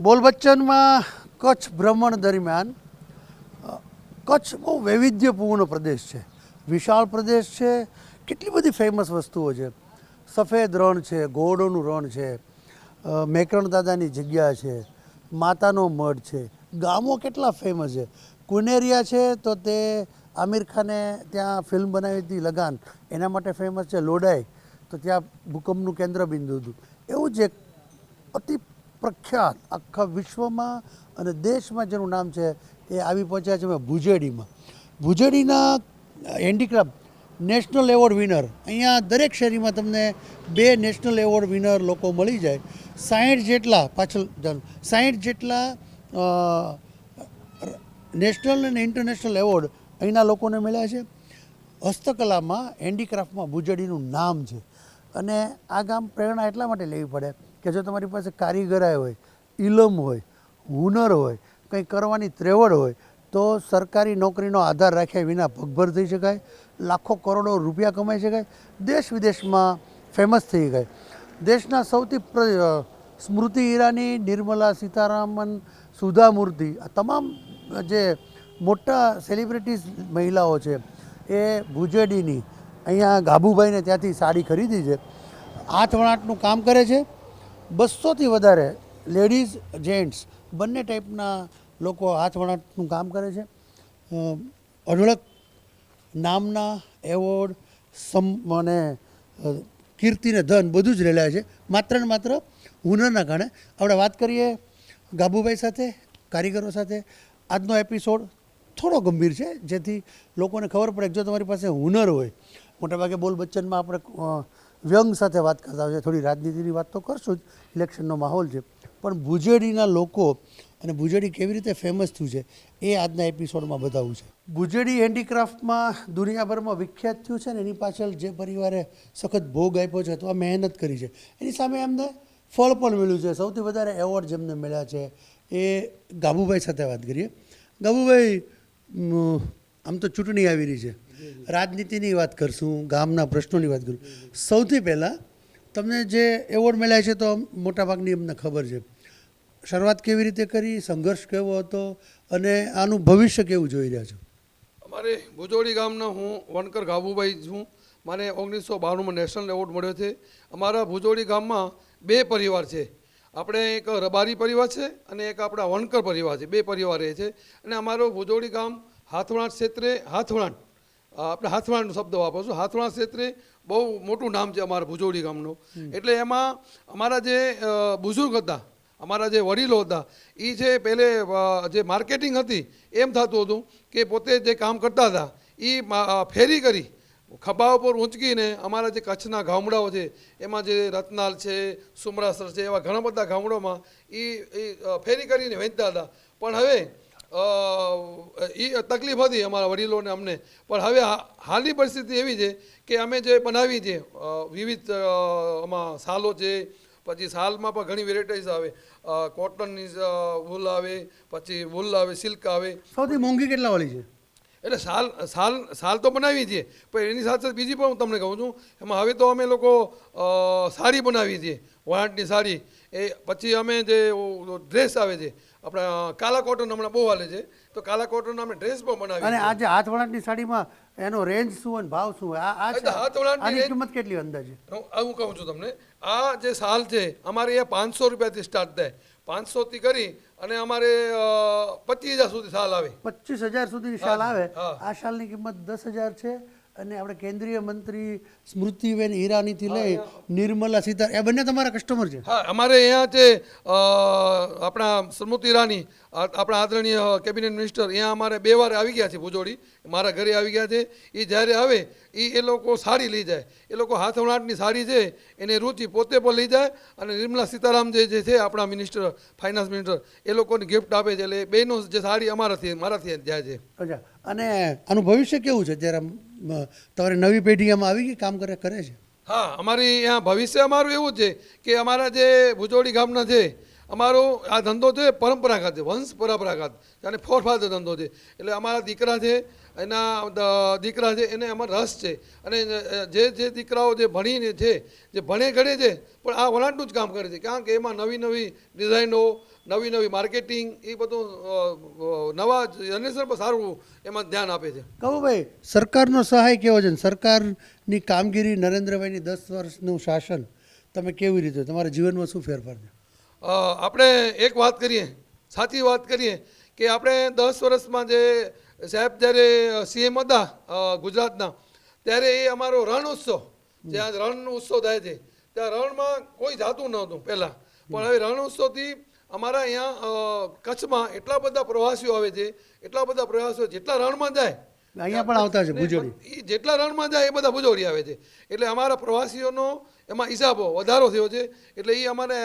બોલ બચ્ચનમાં કચ્છ ભ્રમણ દરમિયાન કચ્છ બહુ વૈવિધ્યપૂર્ણ પ્રદેશ છે. વિશાળ પ્રદેશ છે. કેટલી બધી ફેમસ વસ્તુઓ છે. સફેદ રણ છે ઘોડોનું રણ છે મેકરણ દાદાની જગ્યા છે, માતાનો મઢ છે. ગામો કેટલા ફેમસ છે. કુનેરિયા છે તો તે આમિર ખાને ત્યાં ફિલ્મ બનાવી હતી લગાન. એના માટે ફેમસ છે લોડાઈ. તો ત્યાં ભૂકંપનું કેન્દ્ર બિંદુ હતું. એવું જ એક અતિ પ્રખ્યાત આખા વિશ્વમાં અને દેશમાં જેનું નામ છે એ આવી પહોંચ્યા છે અમે ભુજેડીમાં. ભુજેડીના હેન્ડીક્રાફ્ટ નેશનલ એવોર્ડ વિનર અહીંયા દરેક શેરીમાં તમને બે નેશનલ એવોર્ડ વિનર લોકો મળી જાય. સાહીઠ જેટલા પાછળ સાહીઠ જેટલા નેશનલ અને ઇન્ટરનેશનલ એવોર્ડ અહીંના લોકોને મળ્યા છે. હસ્તકલામાં હેન્ડીક્રાફ્ટમાં ભુજડીનું નામ છે. અને આ ગામ પ્રેરણા એટલા માટે લેવી પડે કે જો તમારી પાસે કારીગરાઈ હોય ઇલમ હોય, હુનર હોય, કંઈ કરવાની ત્રેવડ હોય, તો સરકારી નોકરીનો આધાર રાખ્યા વિના પગભર થઈ શકાય, લાખો કરોડો રૂપિયા કમાઈ શકાય, દેશ વિદેશમાં ફેમસ થઈ ગઈ. દેશના સૌથી સ્મૃતિ ઈરાની, નિર્મલા સીતારામન સુધા મૂર્તિ આ તમામ જે મોટા સેલિબ્રિટીઝ મહિલાઓ છે, એ ભુજેડીની, અહીંયા ગાભુભાઈને ત્યાંથી સાડી ખરીદી છે. હાથ વણાટનું કામ કરે છે. બસોથી વધારે લેડીઝ, જેન્ટ્સ બંને ટાઈપના લોકો હાથ વણાટનું કામ કરે છે. અઢળક નામના એવોર્ડ, સમ, અને કીર્તિને ધન બધું જ રહેલા છે. માત્ર ને માત્ર હુનરના કારણે. આપણે વાત કરીએ ગાબુભાઈ સાથે, કારીગરો સાથે. આજનો એપિસોડ થોડો ગંભીર છે, જેથી લોકોને ખબર પડે જો તમારી પાસે હુનર હોય, મોટાભાગે બોલ બચ્ચનમાં આપણે વ્યંગ સાથે વાત કરતા હોય છે. થોડી રાજનીતિની વાત તો કરશું જ, ઇલેક્શનનો માહોલ છે. પણ ભુજેડીના લોકો, અને ભુજેડી કેવી રીતે ફેમસ થયું છે, એ આજના એપિસોડમાં બતાવવું છે. ભુજેડી હેન્ડીક્રાફ્ટમાં દુનિયાભરમાં વિખ્યાત થયું છે ને, એની પાછળ જે પરિવારે સખત ભોગ આપ્યો છે અથવા મહેનત કરી છે, એની સામે એમને ફળ પણ મળ્યું છે. સૌથી વધારે એવોર્ડ જેમને મળ્યા છે, એ ગાબુભાઈ સાથે વાત કરીએ. ગાબુભાઈ આમ તો ચૂંટણી આવી રહી છે. રાજનીતિની વાત કરશું, ગામના પ્રશ્નોની વાત કરું. સૌથી પહેલાં તમને જે એવોર્ડ મળ્યા છે તો મોટાભાગની અમને ખબર છે. શરૂઆત કેવી રીતે કરી, સંઘર્ષ કેવો હતો અને આનું ભવિષ્ય કેવું જોઈ રહ્યા છો? અમારે ભુજોડી ગામના હું વણકર ગાબુભાઈ છું મને ઓગણીસો બાણુંમાં નેશનલ એવોર્ડ મળ્યો છે. અમારા ભુજોડી ગામમાં બે પરિવાર છે. આપણે એક રબારી પરિવાર છે અને એક આપણા વણકર પરિવાર છે. બે પરિવાર રહે છે. અને અમારો ભુજોડી ગામ હાથવણાટ ક્ષેત્રે હાથવણાટ આપણે હાથવાણનો શબ્દ વાપરો છું હાથવાણ ક્ષેત્રે બહુ મોટું નામ છે અમારા ભુજોડી ગામનું. એટલે એમાં અમારા જે બુઝુર્ગ હતા અમારા જે વડીલો હતા એ છે પહેલે જે માર્કેટિંગ હતી એમ થતું હતું કે પોતે જે કામ કરતા હતા એ ફેરી કરી ખભા ઉપર ઊંચકીને અમારા જે કચ્છના ગામડાઓ છે એમાં જે રત્નાલ છે સુમરાસર છે એવા ઘણા બધા ગામડાઓમાં એ એ ફેરી કરીને વેચતા હતા. પણ હવે એ તકલીફ હતી અમારા વડીલોને અમને. પણ હવે હાલની પરિસ્થિતિ એવી છે કે અમે જે બનાવી છે વિવિધ આમાં સાલો છે પછી સાલમાં પણ ઘણી વેરાયટીઝ આવે. કોટનની વૂલ આવે પછી વૂલ આવે સિલ્ક આવે. સૌથી મોંઘી કેટલા વાળી છે? એટલે સાલ સાલ સાલ તો બનાવી છીએ પણ એની સાથે સાથે બીજી પણ હું તમને કહું છું એમાં હવે તો અમે લોકો સાડી બનાવી છીએ વાંટની સાડી. એ પછી અમે જે ડ્રેસ આવે છે આપણા કાલા કોટન હમણાં બહુ હાલે છે. તો કાલા કોટનના અમે ડ્રેસ પણ બનાવી અને આજે હાથવણાટની સાડીમાં એનો રેન્જ શું હોય ભાવ શું આ આ એટલે હાથ વણાટની આની range- કિંમત કેટલી અંદાજે? હું કહું છું તમને. આ જે સાલ છે અમારે એ પાંચસો રૂપિયાથી સ્ટાર્ટ થાય. પાંચસોથી કરી અને અમારે પચીસ હજાર સુધી સાલ આવે. પચીસ હજાર સુધીની શાલ આવે. આ શાલની કિંમત દસ હજાર છે. અને આપણે કેન્દ્રીય મંત્રી સ્મૃતિબેન ઈરાનીથી લઈ નિર્મલા સીતા એ બંને તમારા કસ્ટમર છે? હા અમારે અહીંયા છે આપણા સ્મૃતિ ઈરાની આપણા આદરણીય કેબિનેટ મિનિસ્ટર અહીંયા અમારે બે વાર આવી ગયા છે ભુજોડી. મારા ઘરે આવી ગયા છે. એ જ્યારે આવે એ એ લોકો સાડી લઈ જાય. એ લોકો હાથવણાટની સાડી છે એની રુચિ પોતે પણ લઈ જાય અને નિર્મલા સીતારામ જે છે આપણા મિનિસ્ટર ફાઇનાન્સ મિનિસ્ટર એ લોકોને ગિફ્ટ આપે છે. એટલે બેનો જે સાડી અમારાથી મારાથી જાય છે. અચ્છા. અને આનું ભવિષ્ય કેવું છે? જ્યારે તમારે તમારી નવી પેઢી એમાં આવી ગઈ કામ કરે કરે છે? હા અમારી અહીંયા ભવિષ્ય અમારું એવું છે કે અમારા જે ભુજોડી ગામના છે અમારો આ ધંધો છે પરંપરાગત છે, વંશ પરંપરાગત અને ફોરફાધર ધંધો છે. એટલે અમારા દીકરા છે, એના દીકરા છે, એને એમાં રસ છે. અને જે જે દીકરાઓ જે ભણીને છે, જે ભણે ગણે છે, પણ આ વણાટનું જ કામ કરે છે. કારણ કે એમાં નવી નવી ડિઝાઇનો, નવી નવી માર્કેટિંગ, એ બધું નવા જનરેશન પર સારું એમાં ધ્યાન આપે છે. કહું ભાઈ સરકારનો સહાય કેવો છે? સરકારની કામગીરી નરેન્દ્રભાઈની દસ વર્ષનું શાસન તમે કેવી રીતે, તમારા જીવનમાં શું ફેરફાર છે? આપણે એક વાત કરીએ, સાચી વાત કરીએ કે આપણે દસ વર્ષમાં જે સાહેબ જ્યારે સીએમ હતા ગુજરાતના, ત્યારે એ અમારો રણ ઉત્સવ જ્યાં રણ ઉત્સવ થાય છે, ત્યાં રણમાં કોઈ જાતું નહોતું પહેલાં. પણ હવે રણ ઉત્સવથી અમારા અહીંયા કચ્છમાં એટલા બધા પ્રવાસીઓ આવે છે, એટલા બધા પ્રવાસીઓ જેટલા રણમાં જાય અહીંયા પણ આવતા છે ભુજોડી. એ જેટલા રણમાં જાય એ બધા ભુજોડી આવે છે. એટલે અમારા પ્રવાસીઓનો એમાં હિસાબો વધારો થયો છે. એટલે એ અમારે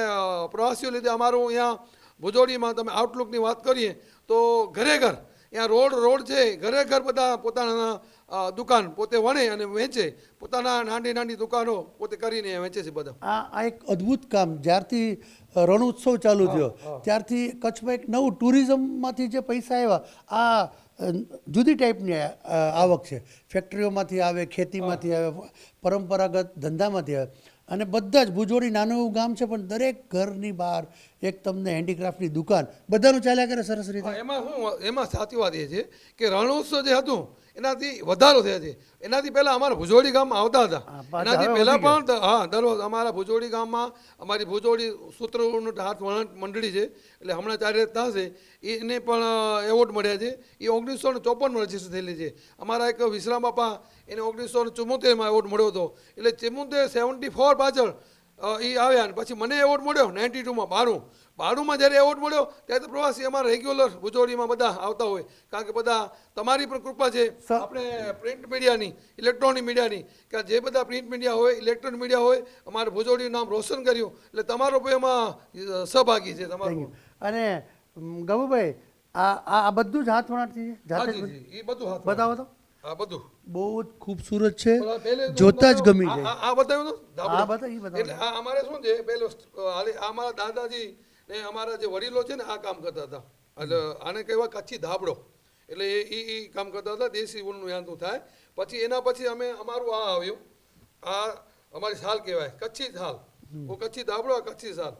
પ્રવાસીઓ લીધે અમારું અહીંયા ભુજોડીમાં તમે આઉટલુકની વાત કરીએ તો ઘરે ઘર અહીંયા રોડ રોડ છે ઘરે ઘર બધા પોતાના દુકાન પોતે વણે અને વેચે. પોતાના નાની નાની દુકાનો પોતે કરીને વેચે છે બધા. આ આ એક અદ્ભુત કામ જ્યારથી રણોત્સવ ચાલુ થયો ત્યારથી કચ્છમાં એક નવું ટુરિઝમમાંથી જે પૈસા આવ્યા આ જુદી ટાઈપની આવક છે. ફેક્ટરીઓમાંથી આવે ખેતીમાંથી આવે પરંપરાગત ધંધામાંથી આવે. અને બધા જ ભુજોડી નાનું એવું ગામ છે પણ દરેક ઘરની બહાર એક તમને હેન્ડીક્રાફ્ટની દુકાન. બધાનું ચાલ્યા કરે સરસ રીતે. એમાં શું એમાં સાચી વાત એ છે કે રણોત્સવ જે હતું એનાથી વધારો થયો છે. એનાથી પહેલા અમારા ભુજોડી ગામમાં આવતા હતા. એનાથી પહેલા પણ હા દર વખત અમારા ભુજોડી ગામમાં અમારી ભુજોડી સૂત્રોનું હાથ વણ મંડળી છે. એટલે હમણાં ચારે થશે. એને પણ એવોર્ડ મળ્યા છે. એ ઓગણીસો ને ચોપનમાં રજિસ્ટર થયેલી છે. અમારા એક વિશ્રામ બાપા એને ઓગણીસો ને ચુમ્મોતેરમાં એવોર્ડ મળ્યો હતો. એટલે ચુમ્મોતેર સેવન્ટી ફોર પાછળ એ આવ્યા અને પછી મને એવોર્ડ મળ્યો નાઇન્ટી ટુમાં બારું બારુંમાં જ્યારે એવોર્ડ મળ્યો ત્યારે તો પ્રવાસી અમારા રેગ્યુલર ભુજોડીમાં બધા આવતા હોય. કારણ કે બધા તમારી પણ કૃપા છે. આપણે પ્રિન્ટ મીડિયાની ઇલેક્ટ્રોનિક મીડિયાની કે જે બધા પ્રિન્ટ મીડિયા હોય ઇલેક્ટ્રોનિક મીડિયા હોય અમારે ભુજોડીનું નામ રોશન કર્યું. એટલે તમારો પણ એમાં સહભાગી છે તમારો. અને ઉમ, આ આ આ બધું જ હાથ વણાટથી છે? જાતે જ એ બધું હાથ બતાવો તો. આ બધું. બહુ જ ખૂબસૂરત છે. જોતા જ ગમી જાય. આ- બતાવ્યું આ બતાવી, ઈ બતાવો. એટલે આ અમારે શું છે પેલો અમારા દાદાજી ને અમારા જે વડીલો છે ને આ કામ કરતા હતા. એટલે આને કહેવાય કચ્છી ધાબળો. એટલે એ ઈ કામ કરતા હતા દેશી ઊનનું યાંતું થાય. પછી એના પછી અમે અમારું આ આવ્યું. આ અમારી સાલ કહેવાય કચ્છી હું કચ્છી ધાબળો આ કચ્છી સાલ.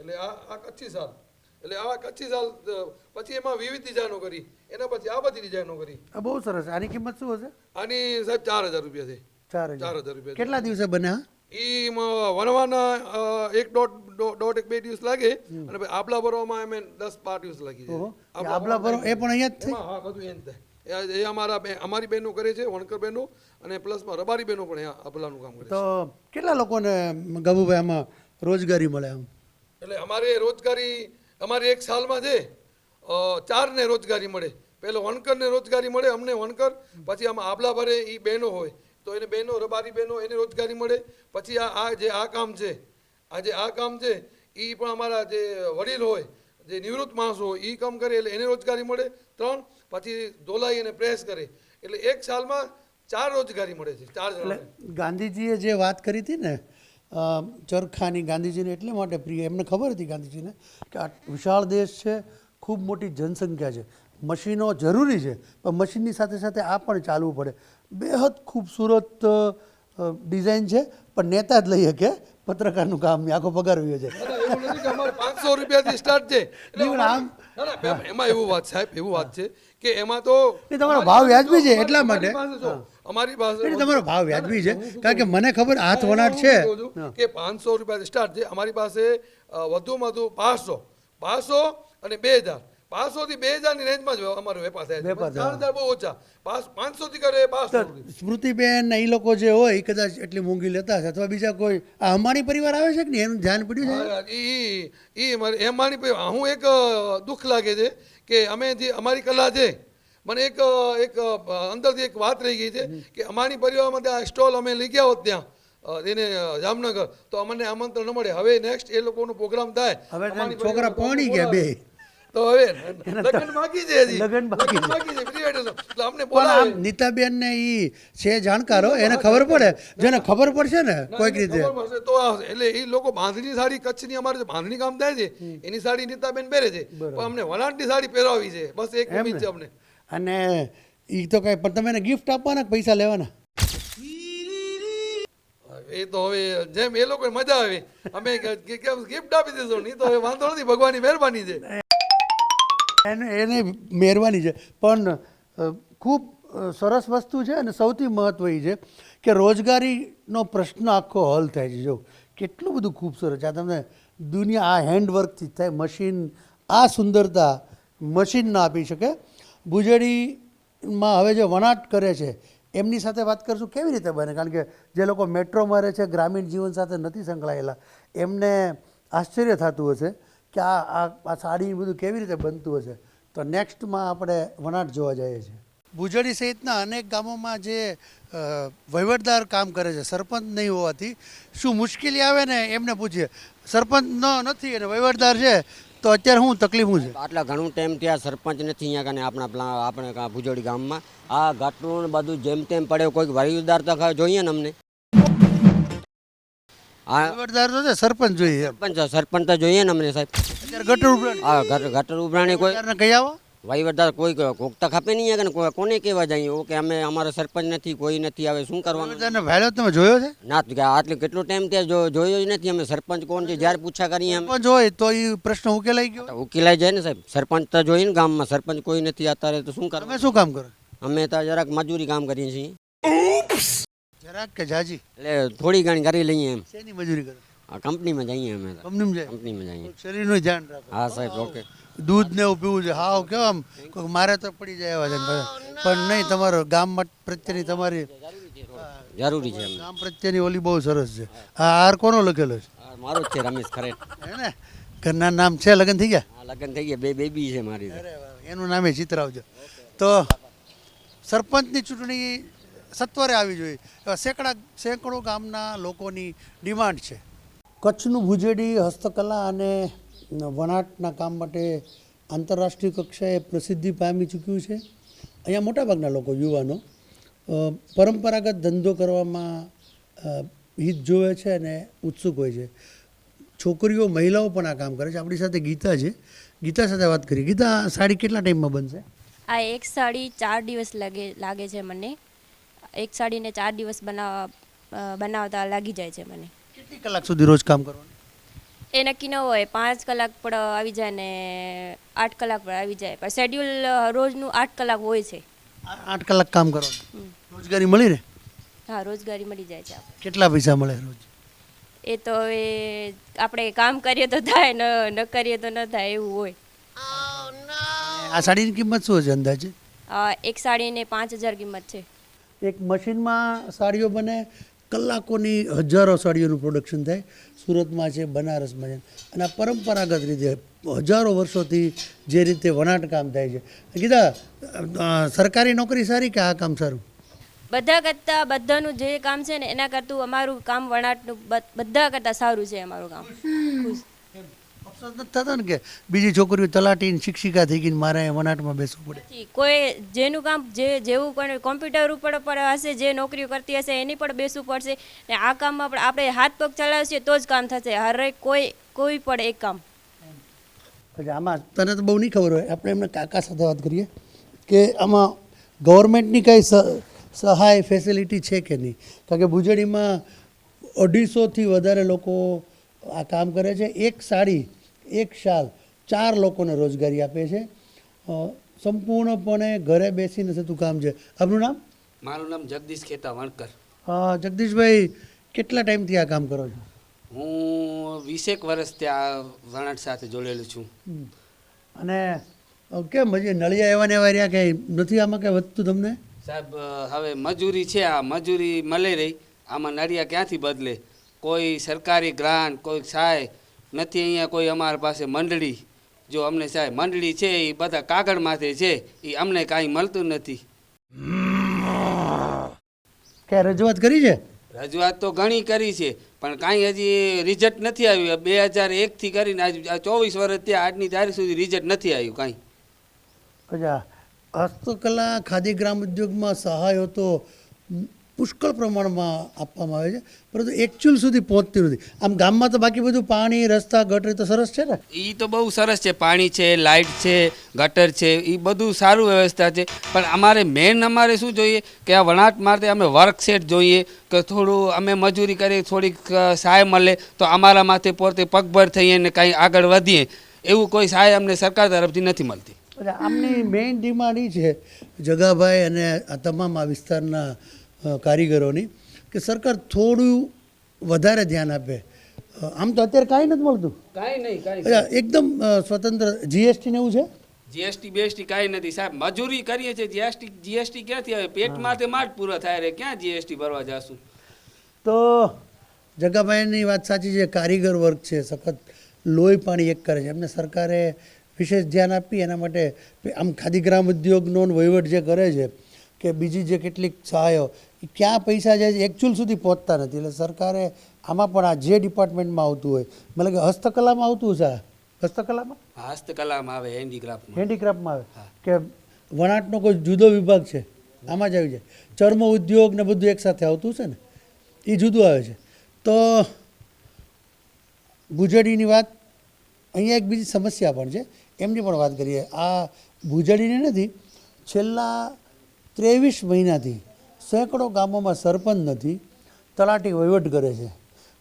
એટલે આ આ કચ્છી સાલ. એટલે આવા કચ્છી સાલ પછી એમાં વિવિધ ડિઝાઇનો કરી. એના પછી આ બધી ડિઝાઇનો કરી. આ બહુ સરસ. આની કિંમત શું હશે? આની સાહેબ ચાર હજાર રૂપિયા છે. ચાર ચાર હજાર રૂપિયા કેટલા દિવસે બન્યા ઈ વણવાના એક દોઢ દોઢ એક બે દિવસ લાગે અને આબલા ભરવામાં અમે દસ બાર દિવસ લાગી જાય. આબલા ભરો એ પણ અહીંયા જ હા બધું એમ થાય. એ- એ અમારા અમારી બહેનો કરે છે વણકર બહેનો અને પ્લસમાં રબારી બહેનો પણ આબલાનું કામ કરે તો કેટલા લોકોને ગબુભાઈ આમાં રોજગારી મળે આમ? એટલે અમારે રોજગારી અમારે એક સાલમાં છે ચારને રોજગારી મળે. પહેલો વણકરને રોજગારી મળે, અમને વણકર, પછી આમાં આબલા ભરે એ બહેનો હોય. તો એને બહેનો, રબારી બહેનો, એને રોજગારી મળે. પછી આ આ જે આ કામ છે, આ જે આ કામ છે એ પણ અમારા જે વડીલ હોય, જે નિવૃત્ત માણસ હોય એ કામ કરે એટલે એને રોજગારી મળે, ત્રણ. પછી ધોલાઈ અને પ્રેસ કરે. એટલે એક સાલમાં ચાર રોજગારી મળે છે, ચાર ગાંધીજીએ જે વાત કરી હતી ને ચરખાની ગાંધીજીને એટલે માટે પ્રિય. એમને ખબર હતી ગાંધીજીને કે આ વિશાળ દેશ છે ખૂબ મોટી જનસંખ્યા છે. મશીનો જરૂરી છે પણ મશીનની સાથે સાથે આ પણ ચાલવું પડે. બેહદ ખૂબસૂરત ડિઝાઇન છે પણ નેતા જ લઈ શકે પત્રકારનું કામ આખો પગાર રહ્યો છે કે 500 રૂપિયાથી સ્ટાર્ટ છે. આમ- ના, ના, એમાં એવું વાત સાહેબ એવું વાત છે કે એમાં તો તમારો ભાવ વ્યાજબી છે એટલા માટે. અમારી પાસે તમારો ભાવ વ્યાજબી છે કારણ કે મને ખબર હાથ વણાટ છું? કે પાંચસો રૂપિયા સ્ટાર્ટ છે. અમારી પાસે વધુમાં વધુ પાંચસો પાંચસો અને બે હજાર. પાંચસો થી બે હજારની રેન્જમાં જ અમારો વેપાર થાય ચાર હજાર બહુ ઓછા. પાંચસો થી કરે સ્મૃતિબેન ને એ લોકો જે હોય કદાચ એટલી મોંઘી લેતા હશે અથવા બીજા કોઈ આ અમારી પરિવાર આવે છે કે નહીં? એનું ધ્યાન પડ્યું છે? એ એ મારે એમ માની હું એક દુઃખ લાગે છે કે અમે જે અમારી કલા છે મને એક એક અંદરથી એક વાત રહી ગઈ છે કે અમારી પરિવારમાં ત્યાં સ્ટોલ અમે લઈ ગયા હોત ત્યાં એને જામનગર તો અમને આમંત્રણ ન મળે. હવે નેક્સ્ટ એ લોકોનો પ્રોગ્રામ થાય. હવે છોકરા પહોંચી ગયા બે. તો હવે લગ્ન બાકી છે હજી. લગ્ન બાકી છે. બાકી છે pre-wedding એટલે અમને બોલાવે. નીતાબેન ને ઈ છે જાણકારો એને ખબર પડે? જેને ખબર પડશે ને કોઈક રીતે. તો એટલે એ લોકો બાંધણી સાડી કચ્છની અમારે જે બાંધણી કામ થાય છે એની સાડી નીતાબેન પહેરે છે. પણ અમને વણાટની સાડી પહેરાવી છે. બસ એક એમ છે અમને. અને ઈ તો કઈ પણ તમે એને ગિફ્ટ આપવાના પૈસા લેવાના? એ તો હવે જેમ એ લોકો મજા આવે. અમે કેમ ગિફ્ટ આપી દઈશું નહીં તો હવે વાંધો નથી ભગવાનની મહેરબાની છે. એને એને મહેરબાની છે. પણ ખૂબ સરસ વસ્તુ છે અને સૌથી મહત્ત્વ એ છે કે રોજગારીનો પ્રશ્ન આખો હલ થાય છે. જો, કેટલું બધું ખૂબસૂરત છે. આ તમને દુનિયા આ હેન્ડવર્કથી થાય, મશીન, આ સુંદરતા મશીન ના આપી શકે. ભુજડીમાં હવે જે વણાટ કરે છે, એમની સાથે વાત કરશું કેવી રીતે બને? કારણ કે જે લોકો મેટ્રોમાં રહે છે, ગ્રામીણ જીવન સાથે નથી સંકળાયેલા, એમને આશ્ચર્ય થતું હશે કે આ આ આ સાડી બધું કેવી રીતે બનતું હશે? તો નેક્સ્ટમાં આપણે વણાટ જોવા જઈએ છીએ. ભુજડી સહિતના અનેક ગામોમાં જે વહીવટદાર કામ કરે છે સરપંચ નહીં હોવાથી શું મુશ્કેલી આવે ને એમને પૂછીએ. સરપંચ ન નથી અને વહીવટદાર છે તો અત્યારે શું તકલીફ છે? આટલા ઘણું ટાઈમ ત્યાં સરપંચ નથી અહીંયા કને આપણા આપણે કાં ભુજોડી ગામમાં. આ ઘાટનું ને બધું જેમ તેમ પડે કોઈક વહીવટદાર તો જોઈએ ને અમને. આ વહીવટદાર તો છે સરપંચ જોઈએ સરપંચ સરપંચ તો જોઈએ ને અમને સાહેબ. અત્યારે ગટર ઉપરાંત આ ગટર ગટર ઉભરાણી કોઈ વહીવટદારને કહી આવો? વહીવટદાર કોઈ કોક તો ખપે નહીં અહીંયા કને કોઈ- કોને કહેવા જઈએ ઓકે અમે અમારો સરપંચ નથી કોઈ નથી આવે શું કરવાનું? ભાડ્યો તમે જોયો છે? ના તો કે આટલે કેટલો ટાઈમ ત્યાં જો જોયો જ નથી અમે. સરપંચ કોણ છે? જ્યારે પૂછા કરીએ અમે સરપંચ હોય તો એ પ્રશ્ન ઉકેલાઈ ગયો. તો ઉકેલાઈ જાય ને સાહેબ. સરપંચ તો જોઈએ ને ગામમાં. સરપંચ કોઈ નથી અત્યારે તો શું કરવાનું? શું કામ કરો? અમે તો જરાક મજૂરી કામ કરીએ છીએ. જરાક કે જાજી. એટલે થોડી ઘણી કરી લઈએ એમ. શેની મજૂરી કરો? આ કંપનીમાં જઈએ અમે. કંપનીમાં જઈએ? કંપનીમાં જઈએ. શરીરનું ધ્યાન રાખો. હા સાહેબ ઓકે. દૂધ ને એવું પીવું છે. હાવ કેવો આમ? કોઈક મારે તો પડી જાય એવા છે પણ નહીં તમારો ગામ પ્રત્યેની તમારી જરૂરી છે ગામ પ્રત્યેની ઓલી બહુ સરસ છે. આ આર કોનો લખેલો છે? મારો જ છે રમેશ ખરે હે ને? ઘરના નામ છે લગ્ન થઈ ગયા? લગ્ન થઈ ગયા. બે બેબી છે મારી એનું નામ એ ચિત્ર આવજો તો સરપંચની ચૂંટણી સત્વરે આવી જોઈએ. એવા સેંકડા સેંકડો ગામના લોકોની ડિમાન્ડ છે. કચ્છનું ભુજેડી હસ્તકલા અને વણાટના કામ માટે આંતરરાષ્ટ્રીય કક્ષાએ પ્રસિદ્ધિ પામી ચૂક્યું છે. અહીંયા મોટાભાગના લોકો યુવાનો પરંપરાગત ધંધો કરવામાં હિત જોવે છે અને ઉત્સુક હોય છે. છોકરીઓ મહિલાઓ પણ આ કામ કરે છે. આપણી સાથે ગીતા છે. ગીતા સાથે વાત કરી ગીતા સાડી કેટલા ટાઈમમાં બનશે? આ એક સાડી ચાર દિવસ લાગે લાગે છે મને. એક સાડીને ચાર દિવસ બનાવવા બનાવતા લાગી જાય છે મને. કેટલી કલાક સુધી રોજ કામ કરવાનું? એ નક્કી ન હોય. પાંચ કલાક પણ આવી જાય ને આઠ કલાક પણ આવી જાય. પણ શેડ્યુલ રોજનું આઠ કલાક હોય છે. આઠ કલાક કામ કરવાનું? રોજગારી મળી રહે? હા રોજગારી મળી જાય છે કેટલા પૈસા મળે રોજ? એ તો હવે આપણે કામ કરીએ તો થાય ન ન કરીએ તો ન થાય એવું હોય. આ સાડીની કિંમત શું છે અંદાજે? એક સાડીને પાંચ હજાર કિંમત છે. એક મશીનમાં સાડીઓ બને કલાકોની હજારો સાડીઓનું પ્રોડક્શન થાય. સુરતમાં છે બનારસમાં છે. અને આ પરંપરાગત રીતે હજારો વર્ષોથી જે રીતે વણાટ કામ થાય છે. કીધા સરકારી નોકરી સારી કે આ કામ સારું? બધા કરતાં બધાનું જે કામ છે ને એના કરતું અમારું કામ વણાટનું બધા કરતાં સારું છે અમારું કામ. ખુશ. થતો ને કે બીજી છોકરીઓ તલાટીને શિક્ષિકા થઈ ગઈને મારે વનાટમાં બેસવું પડે. કોઈ જેનું કામ જે જેવું પણ કોમ્પ્યુટર ઉપર પણ હશે જે નોકરીઓ કરતી હશે એની પણ બેસવું પડશે. ને આ કામમાં પણ આપણે હાથ પગ ચલાવીએ તો જ કામ થશે. હરેક કોઈ કોઈ પણ એક કામ. આમાં તને તો બહુ નહીં ખબર હોય આપણે એમને કાકા સાથે વાત કરીએ કે આમાં ગવર્મેન્ટની કાંઈ સહાય ફેસિલિટી છે કે નહીં? કારણ કે ભુજડીમાં અઢીસોથી વધારે લોકો આ કામ કરે છે. એક સાડી એક શાલ ચાર લોકોને રોજગારી આપે છે. સંપૂર્ણપણે ઘરે બેસીને થતું કામ છે. આપનું નામ? મારું નામ જગદીશ ખેતા વણકર. જગદીશભાઈ કેટલા ટાઈમથી આ કામ કરો છો? હું વીસેક વર્ષથી ત્યાં વણાટ સાથે જોડેલું છું. અને કેમ હજી નળિયા એવા ને એવા રહ્યા કે નથી આમાં કંઈ વધતું તમને? સાહેબ હવે મજૂરી છે આ મજૂરી મળે રહી. આમાં નળિયા ક્યાંથી બદલે? કોઈ સરકારી ગ્રાન્ટ કોઈ સહાય નથી અહીંયા કોઈ અમારી પાસે મંડળી. જો અમને સાહેબ મંડળી છે એ બધા કાગળ માથે છે એ અમને કાંઈ મળતું નથી. કે રજૂઆત કરી છે? રજૂઆત તો ઘણી કરી છે પણ કાંઈ હજી રિઝલ્ટ નથી આવ્યું. બે હજાર એકથી કરીને આજ ચોવીસ વર્ષ ત્યાં આજની તારીખ સુધી રિઝલ્ટ નથી આવ્યું કાંઈ. અચ્છા હસ્તકલા ખાદી ગ્રામ ઉદ્યોગમાં સહાયો તો પુષ્કળ પ્રમાણમાં આપવામાં આવે છે. પરંતુ એકચ્યુઅલ સુધી પહોંચતી નથી. આમ ગામમાં તો બાકી બધું પાણી રસ્તા ગટર તો સરસ છે ને? એ તો બહુ સરસ છે. પાણી છે લાઇટ છે ગટર છે એ બધું સારું વ્યવસ્થા છે. પણ અમારે મેન અમારે શું જોઈએ કે આ વણાટ માટે અમે વર્કશેટ જોઈએ કે થોડું અમે મજૂરી કરીએ થોડીક સહાય મળે તો અમારા માથે પોતે પગભર થઈએ ને કાંઈ આગળ વધીએ. એવું કોઈ સહાય અમને સરકાર તરફથી નથી મળતી. આમની મેઇન ડિમાન્ડ એ છે. જગાભાઈ અને આ તમામ આ વિસ્તારના કારીગરોની કે સરકાર થોડું વધારે ધ્યાન આપે. આમ તો અત્યારે કાંઈ નથી મળતું. કાંઈ નહીં એકદમ સ્વતંત્ર જીએસટી ને એવું છે? જીએસટી બેએસટી કાંઈ નથી. સાહેબ મજૂરી કરીએ છીએ. જીએસટી જીએસટી ક્યાંથી આવે? પેટમાંથી માટ પૂરો થાય રે. ક્યાં જીએસટી ભરવા જશું? તો જગાભાઈની વાત સાચી છે. કારીગર વર્ગ છે સખત લોહી પાણી એક કરે છે. એમને સરકારે વિશેષ ધ્યાન આપી એના માટે આમ ખાદી ગ્રામ ઉદ્યોગનો વહીવટ જે કરે છે કે બીજી જે કેટલીક સહાયો ક્યાં પૈસા જાય છે? એકચ્યુઅલ સુધી પહોંચતા નથી. એટલે સરકારે આમાં પણ આ જે ડિપાર્ટમેન્ટમાં આવતું હોય મતલબ કે હસ્તકલામાં આવતું છે હસ્તકલામાં? હસ્તકલામાં આવે હેન્ડીક્રાફ્ટમાં હેન્ડીક્રાફ્ટમાં આવે. કે વણાટનો કોઈ જુદો વિભાગ છે? આમાં જ આવી જાય. ચર્મ ઉદ્યોગ ને બધું એકસાથે આવતું છે ને? એ જુદું આવે છે. તો ગુજડીની વાત અહીંયા એક બીજી સમસ્યા પણ છે. એમની પણ વાત કરીએ. આ ભૂજડીની નથી છેલ્લા ત્રેવીસ મહિનાથી સેંકડો ગામોમાં સરપંચ નથી, તલાટી વહીવટ કરે છે.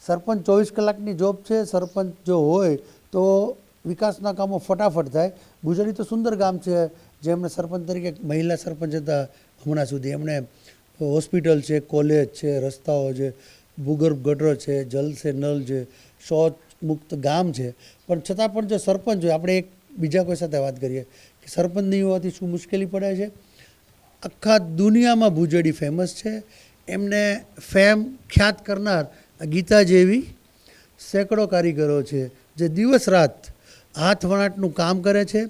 સરપંચ ચોવીસ કલાકની જોબ છે, સરપંચ જો હોય તો વિકાસના કામો ફટાફટ થાય. ગુજરાતી તો સુંદર ગામ છે, જેમણે સરપંચ તરીકે મહિલા સરપંચ હતા હમણાં સુધી. એમણે હોસ્પિટલ છે, કોલેજ છે, રસ્તાઓ છે, ભૂગર્ભ ગટરો છે, જલ છે, નલ છે, શૌચ મુક્ત ગામ છે. પણ છતાં પણ જો સરપંચ હોય, આપણે એક બીજા કોઈ સાથે વાત કરીએ કે સરપંચ નહીં હોવાથી શું મુશ્કેલી પડે છે? આખા દુનિયામાં ભુજડી ફેમસ છે. એમને ફેમ ખ્યાત કરનાર ગીતા જેવી સેંકડો કારીગરો છે જે દિવસ રાત હાથ વણાટનું કામ કરે છે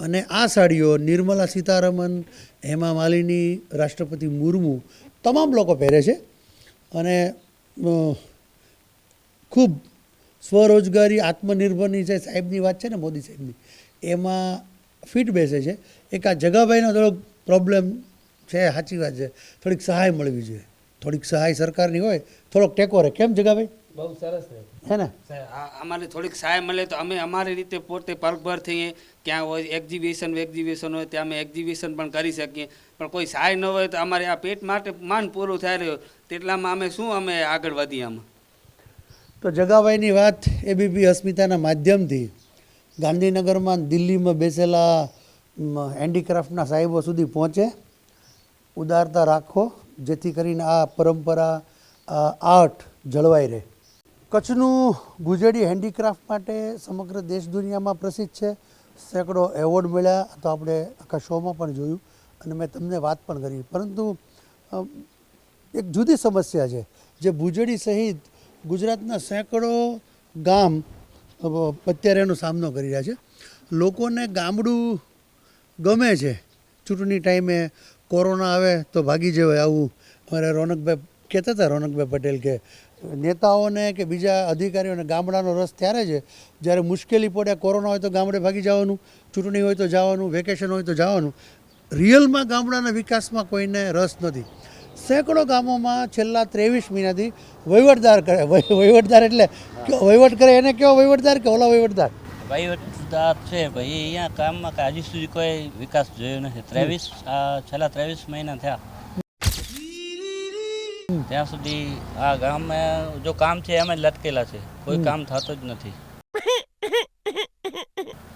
અને આ સાડીઓ નિર્મલા સીતારમન હેમા માલિની, રાષ્ટ્રપતિ મુર્મુ તમામ લોકો પહેરે છે. અને ખૂબ સ્વરોજગારી, આત્મનિર્ભરની જે સાહેબની વાત છે ને મોદી સાહેબની, એમાં ફિટ બેસે છે. એક આ જગાભાઈનો થોડોક પ્રોબ્લેમ છે સાચી વાત છે. થોડીક સહાય મળવી જોઈએ. થોડીક સહાય સરકારની હોય થોડોક ટેકો રહે. કેમ જગાભાઈ બહુ સરસ છે. ને? અમારે થોડીક સહાય મળે તો અમે અમારી રીતે પોતે પગભર થઈએ ક્યાં હોય એક્ઝિબિશન એક્ઝિબિશન હોય ત્યાં અમે એક્ઝિબિશન પણ કરી શકીએ. પણ કોઈ સહાય ન હોય તો અમારે આ પેટ માટે માન પૂરું થાય રહ્યો. તેટલામાં અમે શું અમે આગળ વધીએ આમાં? તો જગાભાઈની વાત એબીપી અસ્મિતાના માધ્યમથી ગાંધીનગરમાં દિલ્હીમાં બેસેલા હેન્ડીક્રાફ્ટના સાહેબો સુધી પહોંચે. ઉદારતા રાખો, જેથી કરીને આ પરંપરા આર્ટ જળવાઈ રહે. કચ્છનું ભુજડી હેન્ડીક્રાફ્ટ માટે સમગ્ર દેશ દુનિયામાં પ્રસિદ્ધ છે. સેંકડો એવોર્ડ મળ્યા તો આપણે આખા શોમાં પણ જોયું. અને મેં તમને વાત પણ કરી. પરંતુ એક જુદી સમસ્યા છે, જે ભુજડી સહિત ગુજરાતના સેંકડો ગામ અત્યારે એનો સામનો કરી રહ્યા છે. લોકોને ગામડું ગમે છે. ચૂંટણી ટાઈમે કોરોના આવે તો ભાગી જવાય આવું. અમારે રોનકભાઈ કહેતા હતા, રોનકભાઈ પટેલ કે નેતાઓને કે બીજા અધિકારીઓને ગામડાનો રસ ત્યારે છે, જ્યારે મુશ્કેલી પડે, કોરોના હોય તો ગામડે ભાગી જવાનું, ચૂંટણી હોય તો જવાનું, વેકેશન હોય તો જવાનું. રિયલમાં ગામડાના વિકાસમાં કોઈને રસ નથી. સેંકડો ગામોમાં છેલ્લા ત્રેવીસ મહિનાથી વહીવટદાર કરે વહી- વહીવટદાર એટલે, વહીવટ કરે, એને કયો વહીવટદાર કે ઓલા વહીવટદાર? વહીવટદાર છે ભાઈ અહીંયા કામમાં કે હજી સુધી કોઈ વિકાસ જોયો નથી. ત્રેવીસ આ છેલ્લા ત્રેવીસ મહિના થયા. ત્યાં સુધી આ ગામમાં જો કામ છે એમ જ લટકેલા છે. કોઈ કામ થતું જ નથી.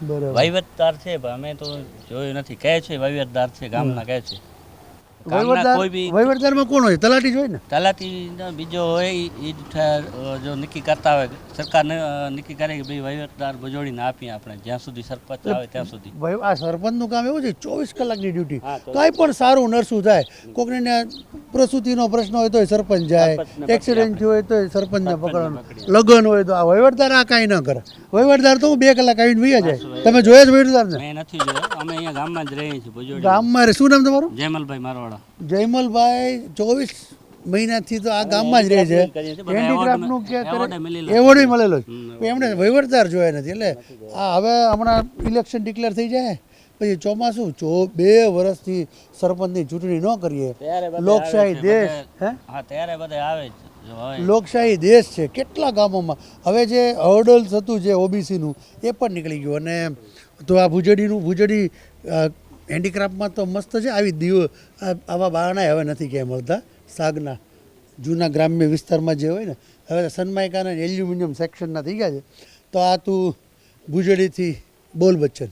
બરાબર. વહીવટદાર છે અમે તો જોયું નથી. કહે છે વહીવટદાર છે ગામના કહે છે ગામના વહીવટદાર કોઈ બી વહીવટદારમાં કોણ હોય? તલાટી જ હોય ને? તલાટી બીજો હોય એ જ ઠેર, અ, જો નક્કી કરતા હોય સરકાર નક્કી કરે કે ભાઈ વહીવટદાર બજોડીને આપીએ આપણે જ્યાં સુધી સરપંચ આવે ત્યાં સુધી. ભાઈ આ સરપંચનું કામ એવું છે ચોવીસ કલાકની ડ્યુટી. કાંઈ પણ સારું નરસું થાય કોકને પ્રસૂતિનો પ્રશ્ન હોય તો સરપંચ જાય એક્સિડન્ટ થયો હોય તો સરપંચને પકડવાનું. પકડી. લગ્ન હોય તો આ વહીવટદાર આ કાંઈ ન કરે. વહીવટદાર તો હું બે કલાક આવીને વૈયા જાય. તમે જોયા જ વહીવટદારને? મેં નથી જોયો. અમે અહીંયા ગામમાં જ રહીએ છીએ ગામમાં શું નામ તમારું? જેમલભાઈ મારવાડા. જયમલભાઈ ચોવીસ મહિનાથી તો આ ગામમાં જ રહે છે. હેન્ડીક્રાફ્ટનું કે એવોર્ડ મળેલો છે. એમણે વહીવટદાર જોયા નથી એટલે આ હવે હમણાં ઇલેક્શન ડિક્લેર થઈ જાય પછી ચોમાસું જો બે વર્ષથી સરપંચની ચૂંટણી ન કરીએ લોકશાહી દેશ હે? હા ત્યારે બધે આવે લોકશાહી દેશ છે કેટલા ગામોમાં? હવે જે હર્ડલ્સ હતું જે ઓબીસીનું એ પણ નીકળી ગયું અને તો આ ભુજડીનું ભુજડી હેન્ડીક્રાફ્ટમાં તો મસ્ત છે. આવી દીવો આવા બારણા હવે નથી ક્યાંય મળતા. સાગના, જૂના ગ્રામ્ય વિસ્તારમાં જે હોય ને, હવે સનમાઇકાના એલ્યુમિનિયમ સેક્શનના થઈ ગયા છે. તો આ તું ભુજડીથી બોલ બચ્ચન.